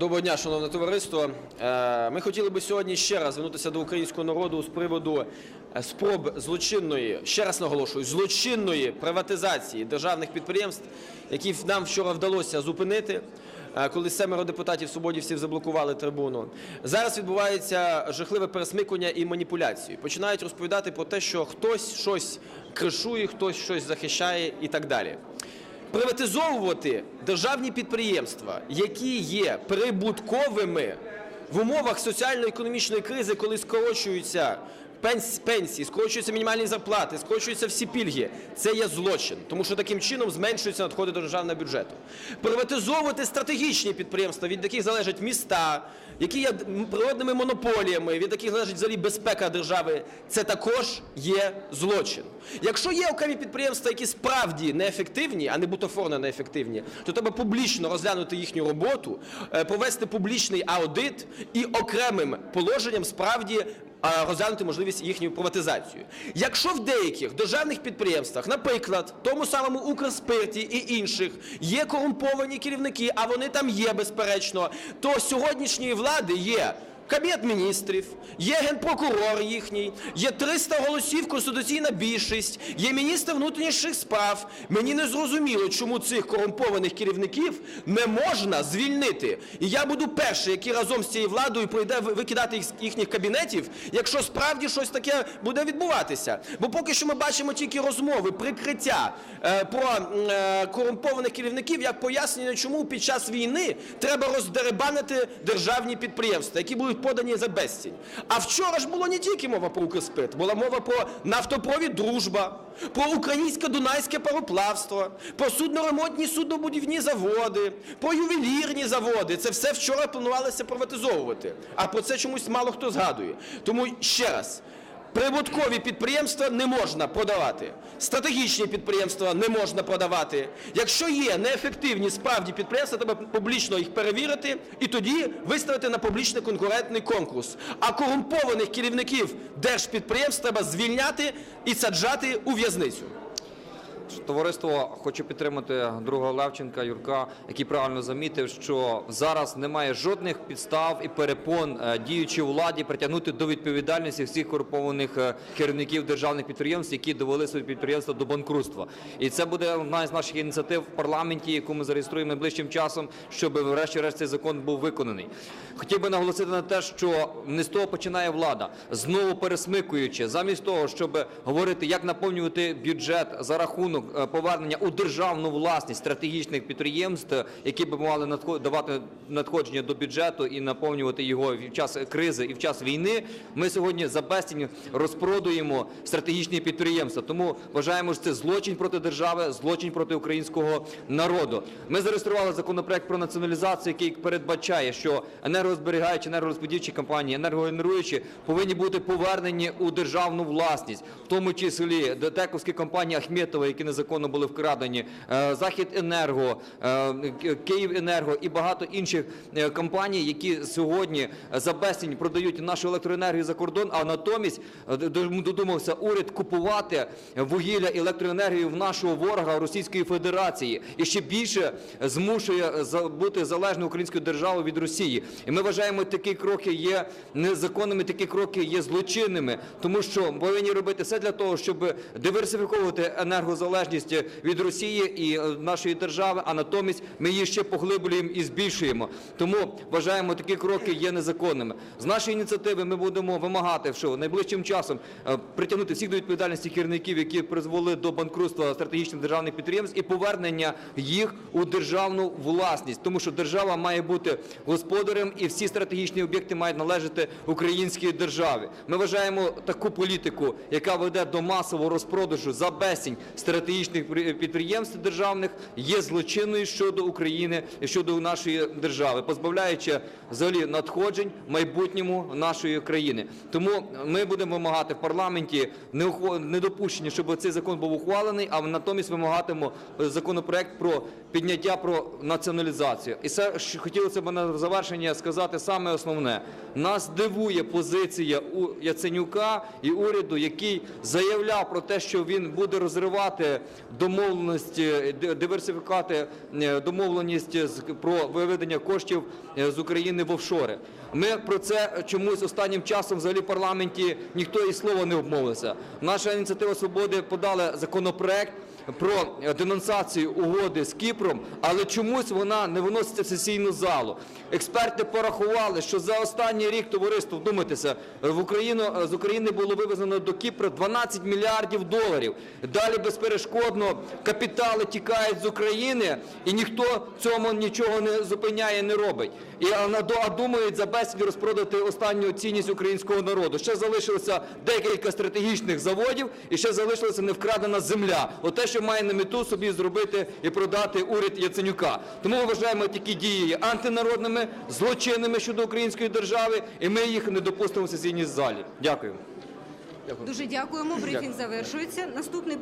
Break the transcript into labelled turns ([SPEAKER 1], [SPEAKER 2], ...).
[SPEAKER 1] Доброго дня, шановне товариство. Е, Ми хотіли би сьогодні ще раз звернутися до українського народу з приводу е, спроб злочинної, ще раз наголошую, злочинної приватизації державних підприємств, які нам вчора вдалося зупинити. е, Коли семеро депутатів свободівців заблокували трибуну, зараз відбувається жахливе пересмикування і маніпуляції. Починають розповідати про те, що хтось щось кришує, хтось щось захищає і так далі. Приватизовувати державні підприємства, які є прибутковими в умовах соціально-економічної кризи, коли скорочуються пенсії, скорочуються мінімальні зарплати, скорочуються всі пільги, це є злочин, тому що таким чином зменшуються надходи до державного бюджету. Приватизовувати стратегічні підприємства, від яких залежать міста, які є природними монополіями, від яких залежить взагалі безпека держави, це також є злочин. Якщо є окремі підприємства, які справді неефективні, а не бутафорно неефективні, то треба публічно розглянути їхню роботу, е, провести публічний аудит і окремим положенням справді розглянути можливість їхньої приватизацію. Якщо в деяких державних підприємствах, наприклад, тому самому Укрспирті і інших, є корумповані керівники, а вони там є безперечно, то сьогоднішньої влади є. Кабінет міністрів, є генпрокурор їхній, є 300 голосів, конституційна більшість, є міністр внутрішніх справ. Мені не зрозуміло, чому цих корумпованих керівників не можна звільнити. І я буду перший, який разом з цією владою прийде викидати їхніх кабінетів, якщо справді щось таке буде відбуватися. Бо поки що ми бачимо тільки розмови, прикриття е, про е, корумпованих керівників, як пояснення, чому під час війни треба роздеребанити державні підприємства, які будуть подані за безцінь. А вчора ж було не тільки мова про Укрспирт, була мова про нафтопровід «Дружба», про українське дунайське пароплавство, про судноремонтні суднобудівні заводи, про ювелірні заводи. Це все вчора планувалося приватизовувати. А про це чомусь мало хто згадує. Тому ще раз. Прибуткові підприємства не можна продавати, стратегічні підприємства не можна продавати. Якщо є неефективні справді підприємства, треба публічно їх перевірити і тоді виставити на публічний конкурентний конкурс. А корумпованих керівників держпідприємств треба звільняти і саджати у в'язницю.
[SPEAKER 2] Товариство хочу підтримати друга Левченка Юрка, який правильно замітив, що зараз немає жодних підстав і перепон е, діючій владі притягнути до відповідальності всіх корумпованих е, керівників державних підприємств, які довели свої підприємства до банкрутства. І це буде одна з наших ініціатив в парламенті, яку ми зареєструємо найближчим часом, щоб врешті-решт цей закон був виконаний. Хотів би наголосити на те, що не з того починає влада, знову пересмикуючи, замість того, щоб говорити, як наповнювати бюджет за рахунок е, повернення у державну власність стратегічних підприємств, які б мали давати надходження до бюджету і наповнювати його в час кризи і в час війни. Ми сьогодні за безцінь розпродуємо стратегічні підприємства. Тому вважаємо, що це злочин проти держави, злочин проти українського народу. Ми зареєстрували законопроект про націоналізацію, який передбачає, що енергозберігаючі, енергорозподільчі компанії, енергогенеруючі повинні бути повернені у державну власність, в тому числі детековські компанії Ахметова, які незаконно були вкрадені, е, Західенерго, е, Ки- Київенерго і багато інших е, компаній, які сьогодні за безцінь продають нашу електроенергію за кордон, а натомість додумався уряд купувати вугілля електроенергію в нашого ворога Російської Федерації і ще більше змушує бути залежною українською державою від Росії. І ми вважаємо, такі кроки є незаконними, такі кроки є злочинними, тому що повинні робити все для того, щоб диверсифіковувати енергозалежність від Росії і е, нашої держави, а натомість ми її ще поглиблюємо і збільшуємо. Тому вважаємо, такі кроки є незаконними. З нашої ініціативи ми будемо вимагати, що найближчим часом е, притягнути всіх до відповідальності керівників, які призвели до банкрутства стратегічних державних підприємств, і повернення їх у державну власність, тому що держава має бути господарем, і всі стратегічні об'єкти мають належати українській державі. Ми вважаємо таку політику, яка веде до масового розпродажу за безцінь стратегічних при- підприємств державних, є злочинною щодо України і щодо нашої держави, позбавляючи взагалі надходжень майбутньому нашої країни. Тому ми будемо вимагати в парламенті недопущення, щоб цей закон був ухвалений, а натомість вимагатимемо е, законопроект про підняття про націоналізацію. І це хотілося б на завершення сказати саме основне. Нас дивує позиція Яценюка і уряду, який заявляв про те, що він буде розривати домовленості, ди- диверсифікувати е, домовленість про виведення коштів е, з України в офшори. Ми про це чомусь останнім часом взагалі в парламенті ніхто і слова не обмовився. Наша ініціатива свободи подала законопроект про денонсацію угоди з Кіпром, але чомусь вона не виноситься в сесійну залу. Експерти порахували, що за останній рік товариство, вдумайтеся, в Україну з України було вивезено до Кіпра 12 мільярдів доларів. Далі безперешкодно капітали тікають з України, і ніхто цьому нічого не зупиняє, не робить. І а думають за безціль розпродати останню цінність українського народу. Ще залишилося декілька стратегічних заводів, і ще залишилася невкрадена земля. Оте, що має на мету собі зробити і продати уряд Яценюка. Тому ми вважаємо такі дії є антинародними, злочинними щодо української держави, і ми їх не допустимо в сесійній залі. Дякую.
[SPEAKER 3] Дуже дякуємо. Брифінг завершується. Наступний